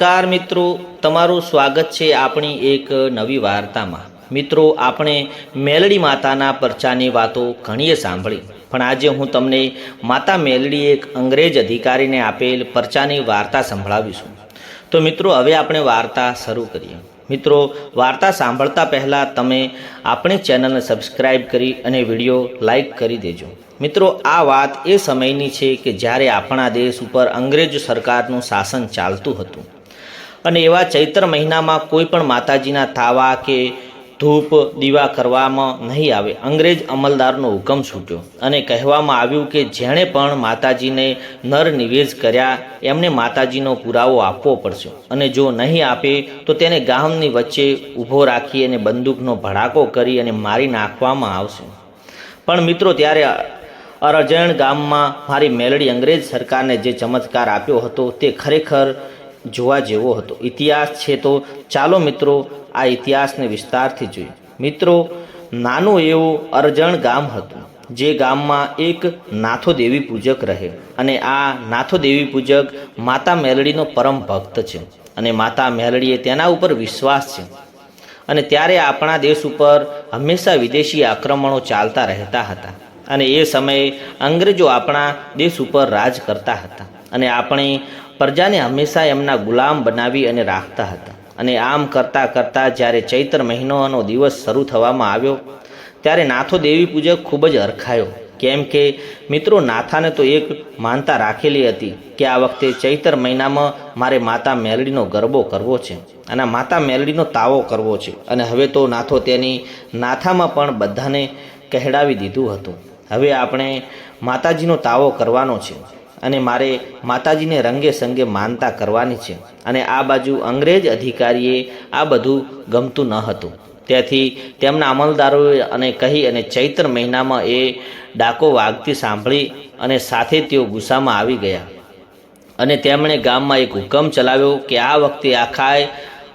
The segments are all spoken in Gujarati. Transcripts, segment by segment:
નમસ્કાર મિત્રો, તમારું સ્વાગત છે આપણી એક નવી વાર્તામાં. મિત્રો, આપણે મેલડી માતાના પરચાની વાતો ઘણીએ સાંભળી. પણ આજે હું તમને માતા મેલડી એક અંગ્રેજ અધિકારીને આપેલ પરચાની વાર્તા સંભળાવીશું. તો મિત્રો, હવે આપણે વાર્તા શરૂ કરીએ. મિત્રો, વાર્તા સાંભળતા પહેલાં તમે આપણી ચેનલને સબસ્ક્રાઈબ કરી અને વીડિયો લાઈક કરી દેજો. મિત્રો, આ વાત એ સમયની છે કે જ્યારે આપણા દેશ ઉપર અંગ્રેજ સરકારનું શાસન ચાલતું હતું. અને એવા ચૈત્ર મહિનામાં કોઈ પણ માતાજીના થાવા કે ધૂપ, દીવા કરવામાં નહીં આવે. અંગ્રેજ અમલદારનો હુકમ છૂટ્યો અને કહેવામાં આવ્યું કે જેણે પણ માતાજીને નર નિવેશ કર્યા, એમને માતાજીનો પુરાવો આપવો પડશે. અને જો નહીં આપે, તો તેને ગામની વચ્ચે ઊભો રાખી અને બંદૂકનો ભડાકો કરી અને મારી નાખવામાં આવશે. પણ મિત્રો, ત્યારે અરજણ ગામમાં મારી મેલડી અંગ્રેજ સરકારને જે ચમત્કાર આપ્યો હતો તે ખરેખર જોવા જેવો હતો. ઇતિહાસ છે તો ચાલો મિત્રો આ ઇતિહાસને વિસ્તારથી જોઈએ. મિત્રો, નાનું એવું અરજણ ગામ હતું, જે ગામમાં એક નાથો દેવી પૂજક રહે અને આ નાથો દેવી પૂજક માતા મેલડીનો પરમ ભક્ત છે અને માતા મેલડીએ તેના ઉપર વિશ્વાસ છે. અને ત્યારે આપણા દેશ ઉપર હંમેશા વિદેશી આક્રમણો ચાલતા રહેતા હતા અને એ સમયે અંગ્રેજો આપણા દેશ ઉપર રાજ કરતા હતા. અને આપણી પ્રજાને હંમેશા એમના ગુલામ બનાવી અને રાખતા હતા. અને આમ કરતાં કરતાં જ્યારે ચૈત્ર મહિનાનો દિવસ શરૂ થવામાં આવ્યો, ત્યારે નાથો દેવી પૂજક ખૂબ જ હરખાયો. કેમ કે મિત્રો, નાથાને તો એક માનતા રાખેલી હતી કે આ વખતે ચૈત્ર મહિનામાં મારે માતા મેલડીનો ગરબો કરવો છે અને માતા મેલડીનો તાવો કરવો છે. અને હવે તો નાથો તેની નાથામાં પણ બધાને કહેડાવી દીધું હતું. હવે આપણે માતાજીનો તાવો કરવાનો છે. અને મારે માતાજીને રંગે સંગે માનતા કરવાની છે. અને આ બાજુ અંગ્રેજ અધિકારીએ આ બધું ગમતું ન હતું. તેથી તેમના અમલદારોએ અને કહી અને ચૈત્ર મહિનામાં એ ડાકો વાગતી સાંભળી અને સાથે તેઓ ગુસ્સામાં આવી ગયા. અને તેમણે ગામમાં એક હુકમ ચલાવ્યો કે આ વખતે આખાય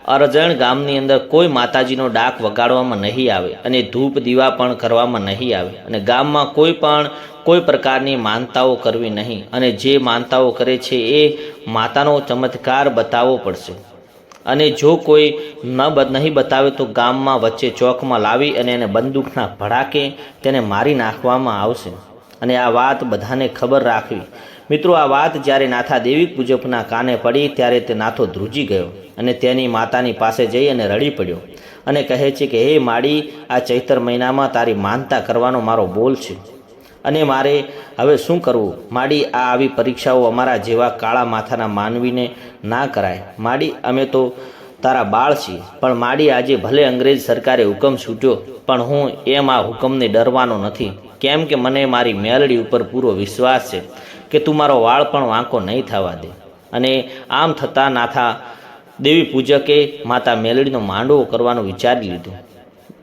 અરજણ ગામની અંદર કોઈ માતાજીનો ડાક વગાડવામાં નહીં આવે અને ધૂપ દીવા પણ કરવામાં નહીં આવે. અને ગામમાં કોઈ પણ કોઈ પ્રકારની માનતાઓ કરવી નહીં. અને જે માનતાઓ કરે છે એ માતાનો ચમત્કાર બતાવવો પડશે. અને જો કોઈ ન નહીં બતાવે તો ગામમાં વચ્ચે ચોકમાં લાવી અને એને બંદૂકના ભડાકે તેને મારી નાખવામાં આવશે. અને આ વાત બધાને ખબર રાખવી. મિત્રો, આ વાત જ્યારે નાથા દેવી પૂજકના કાને પડી ત્યારે તે નાથો ધ્રુજી ગયો અને તેની માતાની પાસે જઈ અને રડી પડ્યો અને કહે છે કે, હે માડી, આ ચૈતર મહિનામાં તારી માનતા કરવાનો મારો બોલ છે. અને મારે હવે શું કરવું? માડી, આ આવી પરીક્ષાઓ અમારા જેવા કાળા માથાના માનવીને ના કરાય. માડી, અમે તો તારા બાળ છીએ, પણ માડી આજે ભલે અંગ્રેજ સરકારે હુકમ છૂટ્યો, પણ હું એમ આ હુકમને ડરવાનો નથી. કેમ કે મને મારી મેલડી ઉપર પૂરો વિશ્વાસ છે કે તું મારો વાળ પણ વાંકો નહીં થવા દે. અને આમ થતાં નાથા દેવી પૂજકે માતા મેલડીનો માંડવો કરવાનું વિચારી લીધું.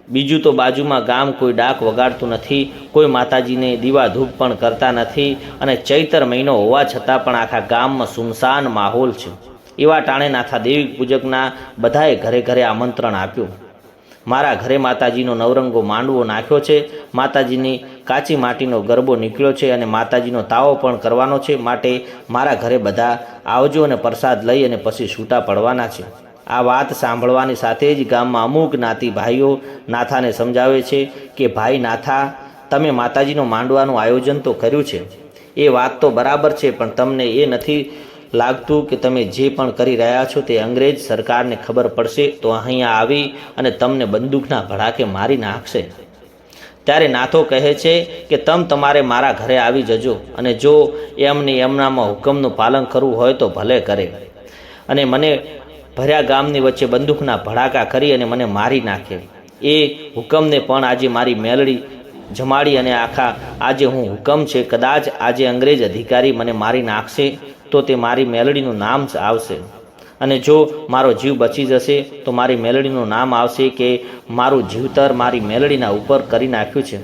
બીજું તો બાજુમાં ગામ કોઈ ડાક વગાડતું નથી, કોઈ માતાજીને દીવા ધૂપ પણ કરતા નથી અને ચૈતર મહિનો હોવા છતાં પણ આખા ગામમાં સુમસાન માહોલ છે. એવા ટાણે નાથા દેવી પૂજકના બધાએ ઘરે ઘરે આમંત્રણ આપ્યું. મારા ઘરે માતાજીનો નવરંગો માંડવો નાખ્યો છે. માતાજીની કાચી માટીનો ગરબો નીકળ્યો છે અને માતાજીનો તાવો પણ કરવાનો છે. માટે મારા ઘરે બધા આવજો અને પ્રસાદ લઈ અને પછી છૂટા પડવાના છે. આ વાત સાંભળવાની સાથે જ ગામમાં અમુક જ્ઞાતિ ભાઈઓ નાથાને સમજાવે છે કે, ભાઈ નાથા, તમે માતાજીનો માંડવાનું આયોજન તો કર્યું છે. એ વાત તો બરાબર છે, પણ તમને એ નથી લાગતું કે તમે જે પણ કરી રહ્યા છો તે અંગ્રેજ સરકારને ખબર પડશે, તો અહીંયા આવી અને તમને બંદૂકના ભડાકે મારી નાખશે. ત્યારે નાથો કહે છે કે, તમ તમારે મારા ઘરે આવી જજો અને જો એમને એમનામાં હુકમનું પાલન કરવું હોય તો ભલે કરે. અને મને ભર્યા ગામની વચ્ચે બંદૂકના ભડાકા કરી અને મને મારી નાખે. એ હુકમને પણ આજે મારી મેલડી જમાડી અને આખા, આજે હું હુકમ છે, કદાચ આજે અંગ્રેજ અધિકારી મને મારી નાખશે, તો તે મારી મેલડીનું નામ જ આવશે. અને જો મારો જીવ બચી જશે, તો મારી મેલડીનું નામ આવશે કે મારું જીવતર મારી મેલડીના ઉપર કરી નાખ્યું છે.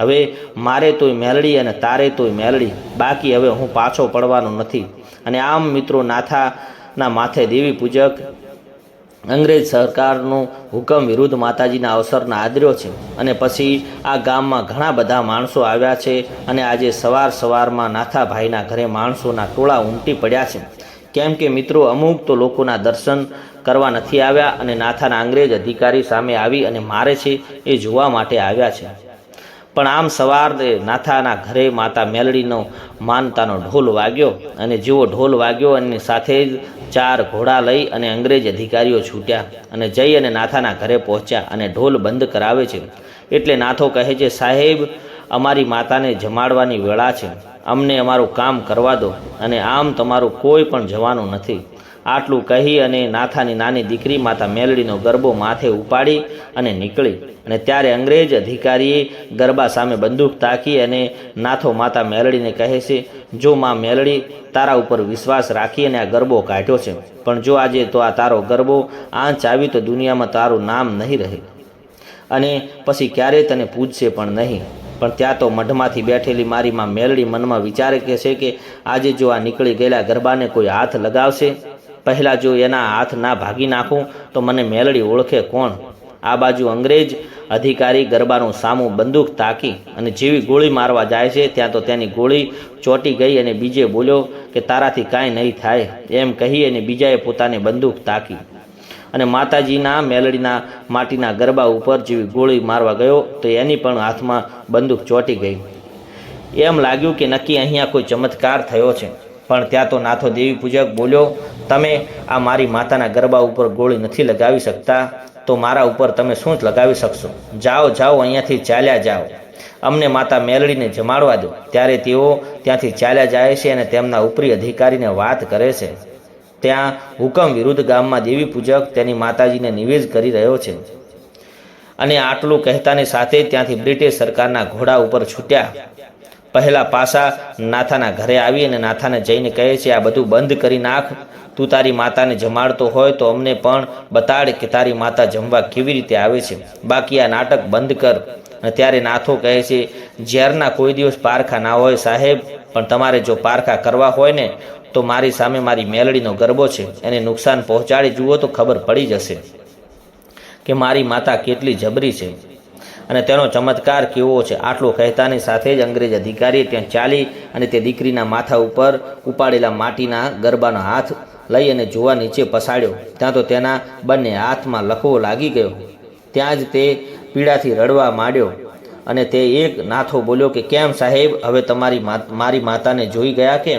હવે મારે તોય મેલડી અને તારે તોય મેલડી, બાકી હવે હું પાછો પડવાનો નથી. અને આમ મિત્રો, નાથાના માથે દેવી પૂજક અંગ્રેજ સરકારનો હુકમ વિરુદ્ધ માતાજીના અવસરના આદર્યો છે. અને પછી આ ગામમાં ઘણા બધા માણસો આવ્યા છે અને આજે સવાર સવારમાં નાથાભાઈના ઘરે માણસોના ટોળા ઉમટી પડ્યા છે. કેમ કે મિત્રો, અમુક તો લોકોના દર્શન કરવા નથી આવ્યા અને નાથાના અંગ્રેજ અધિકારી સામે આવી અને મારે છે એ જોવા માટે આવ્યા છે. પણ આમ સવારે નાથાના ઘરે માતા મેલડીનો માનતાનો ઢોલ વાગ્યો અને જેવો ઢોલ વાગ્યો અને સાથે જ ચાર ઘોડા લઈ અને અંગ્રેજ અધિકારીઓ છૂટ્યા અને જઈ અને નાથાના ઘરે પહોંચ્યા અને ઢોલ બંધ કરાવે છે. એટલે નાથો કહે છે, સાહેબ, અમારી માતાને જમાડવાની વેળા છે. અમને અમારું કામ કરવા દો અને આમ તમારું કોઈ પણ જવાનું નથી. આટલું કહી અને નાથાની નાની દીકરી માતા મેલડીનો ગરબો માથે ઉપાડી અને નીકળી. અને ત્યારે અંગ્રેજ અધિકારીએ ગરબા સામે બંદૂક તાકી અને નાથો માતા મેલડીને કહે છે, જો માં મેલડી, તારા ઉપર વિશ્વાસ રાખી અને આ ગરબો કાઢ્યો છે. પણ જો આજે તો આ તારો ગરબો આંચ આવી તો દુનિયામાં તારું નામ નહીં રહે. અને પછી ક્યારેય તને પૂછશે પણ નહીં. પણ ત્યાં તો મઢમાંથી બેઠેલી મારી માં મેલડી મનમાં વિચારે કે છે કે આજે જો આ નીકળી ગયેલા ગરબાને કોઈ હાથ લગાવશે પહેલાં જો એના હાથ ના ભાગી નાખું, તો મને મેલડી ઓળખે કોણ? આ બાજુ અંગ્રેજ અધિકારી ગરબાનું સામું બંદૂક તાકી અને જેવી ગોળી મારવા જાય છે, ત્યાં તો તેની ગોળી ચોંટી ગઈ અને બીજે બોલ્યો કે તારાથી કાંઈ નહીં થાય. એમ કહી અને બીજાએ પોતાની બંદૂક તાકી. અને માતાજીના મેલડીના માટીના ગરબા ઉપર જેવી ગોળી મારવા ગયો, તો એની પણ હાથમાં બંદૂક ચોંટી ગઈ. એમ લાગ્યું કે નક્કી અહીંયા કોઈ ચમત્કાર થયો છે. પણ ત્યાં તો નાથો દેવી પૂજક બોલ્યો, તમે આ મારી માતાના ગરબા ઉપર ગોળી નથી લગાવી શકતા, તો મારા ઉપર તમે શું જ લગાવી શકશો? જાઓ જાઓ, અહીંયાથી ચાલ્યા જાઓ. અમને માતા મેલડીને જમાડવા દો. ત્યારે તેઓ ત્યાંથી ચાલ્યા જાય છે અને તેમના ઉપરી અધિકારીને વાત કરે છે. ત્યાં હુકમ વિરુદ્ધ ગામમાં દેવી પૂજક તેની માતાજીને નિવેદ કરી રહ્યો છે. અને આટલું કહેતાની સાથે ત્યાંથી બ્રિટિશ સરકારના ઘોડા ઉપર છૂટ્યા. પહેલા પાસા નાથાના ઘરે આવી અને નાથાને જઈને કહે છે, આ બધું બંધ કરી નાખ. તું તારી માતાને જમાડતો હોય તો અમને પણ બતાડ કે તારી માતા જમવા કેવી રીતે આવે છે. બાકી આ નાટક બંધ કર. અને ત્યારે નાથો કહે છે, ઝેરના કોઈ દિવસ પારખા ના હોય સાહેબ, પણ તમારે જો પારખા કરવા હોય ને, તો મારી સામે મારી મેલડીનો ગરબો છે. એને નુકસાન પહોંચાડી જુઓ તો ખબર પડી જશે કે મારી માતા કેટલી જબરી છે. અને તેનો ચમત્કાર કેવો છે? આટલું કહેતાની સાથે જ અંગ્રેજ અધિકારી ત્યાં ચાલી અને તે દીકરીના માથા ઉપર ઉપાડેલા માટીના ગરબાનો હાથ લઈ અને જોવા નીચે પસાડ્યો. ત્યાં તો તેના બંને હાથમાં લખવો લાગી ગયો. ત્યાં જ તે પીડાથી રડવા માંડ્યો અને તે એક નાથો બોલ્યો કે, કેમ સાહેબ? હવે તમારી મારી માતાને જોઈ ગયા કે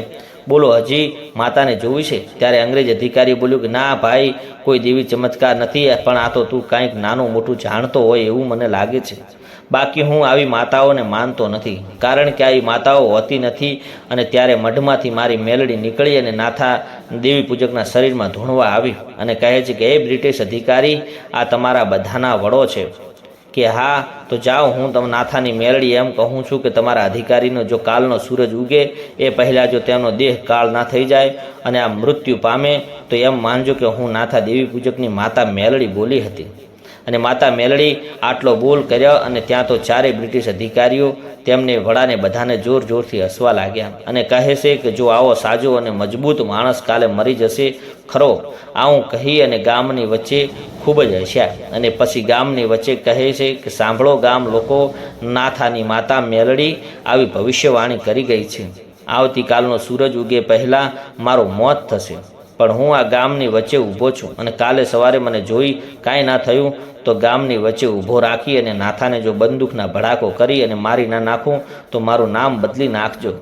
બોલો, હજી માતાને જોવી છે? ત્યારે અંગ્રેજ અધિકારી બોલ્યું કે, ના ભાઈ, કોઈ દેવી ચમત્કાર નથી, પણ આ તો તું કાંઈક નાનું મોટું જાણતો હોય એવું મને લાગે છે. બાકી હું આવી માતાઓને માનતો નથી. કારણ કે આવી માતાઓ હોતી નથી અને ત્યારે મઢમાંથી મારી મેલડી નીકળી અને નાથા દેવી પૂજકના શરીરમાં ધૂણવા આવી અને કહે છે કે એ બ્રિટિશ અધિકારી, આ તમારા બધાના વડો છે. કે હા, તો જાઓ, હું તમને નાથાની મેળડી એમ કહું છું કે તમારા અધિકારીનો જો કાલનો સૂરજ ઉગે, એ પહેલાં જો તેમનો દેહ કાળ ના થઈ જાય અને આ મૃત્યુ પામે, તો એમ માનજો કે હું નાથા દેવી પૂજકની માતા મેલડી બોલી હતી. અને માતા મેલડી આટલો બોલ કર્યો અને ત્યાં તો ચારેય બ્રિટિશ અધિકારીઓ તેમને વડાને બધાને જોર જોરથી હસવા લાગ્યા. અને કહે છે કે જો આવો સાજો અને મજબૂત માણસ કાલે મરી જશે, ખરો, આવું કહી અને ગામની વચ્ચે ખૂબ જ હસ્યા. અને પછી ગામની વચ્ચે કહે છે કે સાંભળો, ગામ લોકો નાથાની માતા મેલડી આવી ભવિષ્યવાણી કરી ગઈ છે. આવતીકાલનો સૂરજ ઉગે પહેલાં મારું મોત થશે. પણ હું આ ગામની વચ્ચે ઊભો છું અને કાલે સવારે મને જોઈ કાંઈ ના થયું તો ગામની વચ્ચે ઊભો રાખી અને નાથાને જો બંદૂકના ભડાકો કરી અને મારી ના નાખું તો મારું નામ બદલી નાખજો.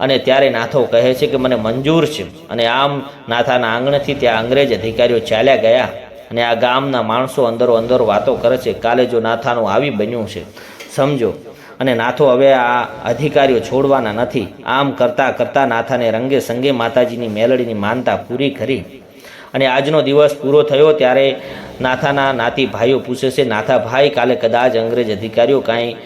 અને ત્યારે નાથો કહે છે કે મને મંજૂર છે. અને આમ નાથાના આંગણેથી ત્યાં અંગ્રેજ અધિકારીઓ ચાલ્યા ગયા અને આ ગામના માણસો અંદરો અંદર વાતો કરે છે. કાલે જો નાથાનું આવી બન્યું છે. સમજો અને નાથો હવે આ અધિકારીઓ છોડવાના નથી. આમ કરતાં કરતાં નાથાને રંગે સંગે માતાજીની મેલડીની માનતા પૂરી કરી. અને આજનો દિવસ પૂરો થયો ત્યારે નાથાના નાતી ભાઈઓ પૂછે છે, નાથા ભાઈ, કાલે કદાચ અંગ્રેજ અધિકારીઓ કાંઈ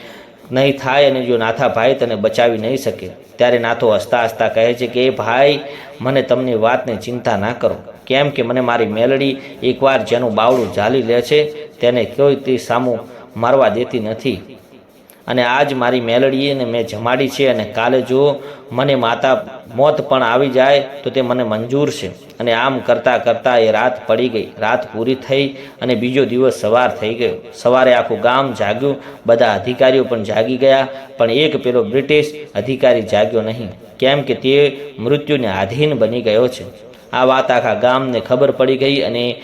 નહીં થાય અને જો નાથા ભાઈ તને બચાવી નહીં શકે, ત્યારે નાથો હસતા હસતા કહે છે કે, એ ભાઈ, મને તમને વાતને ચિંતા ના કરો. કેમ કે મને મારી મેલડી એકવાર જેનું બાવડું ઝાલી લે છે, તેને કોઈ તે સામું મારવા દેતી નથી. અને આજ મારી મેલડીને મેં જમાડી છે અને કાલે જો મને માતા મોત પણ આવી જાય તો તે મને મંજૂર છે. અને આમ કરતાં કરતાં એ રાત પડી ગઈ. રાત પૂરી થઈ અને બીજો દિવસ સવાર થઈ ગયો. સવારે આખું ગામ જાગ્યું. બધા અધિકારીઓ પણ જાગી ગયા. પણ એક પેલો બ્રિટિશ અધિકારી જાગ્યો નહીં. કેમ કે તે મૃત્યુને આધીન બની ગયો છે. આ વાત આખા ગામને ખબર પડી ગઈ અને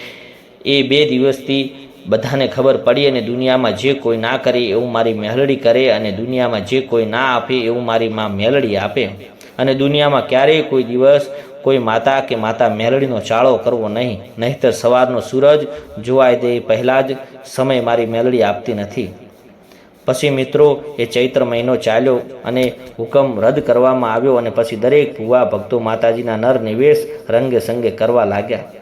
એ બે દિવસથી બધાને ખબર પડી અને દુનિયામાં જે કોઈ ના કરે એવું મારી મેલડી કરે અને દુનિયામાં જે કોઈ ના આપે એવું મારી માં મેલડી આપે. અને દુનિયામાં ક્યારેય કોઈ દિવસ કોઈ માતા કે માતા મેલડીનો ચાળો કરવો નહીં, નહીતર સવારનો સૂરજ જોવાય દે પહેલાં જ સમય મારી મેલડી આપતી નથી. પછી મિત્રો, એ ચૈત્ર મહિનો ચાલ્યો અને હુકમ રદ કરવામાં આવ્યો અને પછી દરેક ભુવા ભક્તો માતાજીના નર નિવેશ રંગે સંગે કરવા લાગ્યા.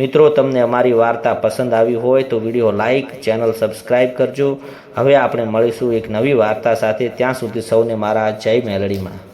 મિત્રો, તમને અમારી વાર્તા પસંદ આવી હોય તો વીડિયો લાઇક ચેનલ સબસ્ક્રાઈબ કરજો. હવે આપણે મળીશું એક નવી વાર્તા સાથે. ત્યાં સુધી સૌને મારા જય મેલડીમાં.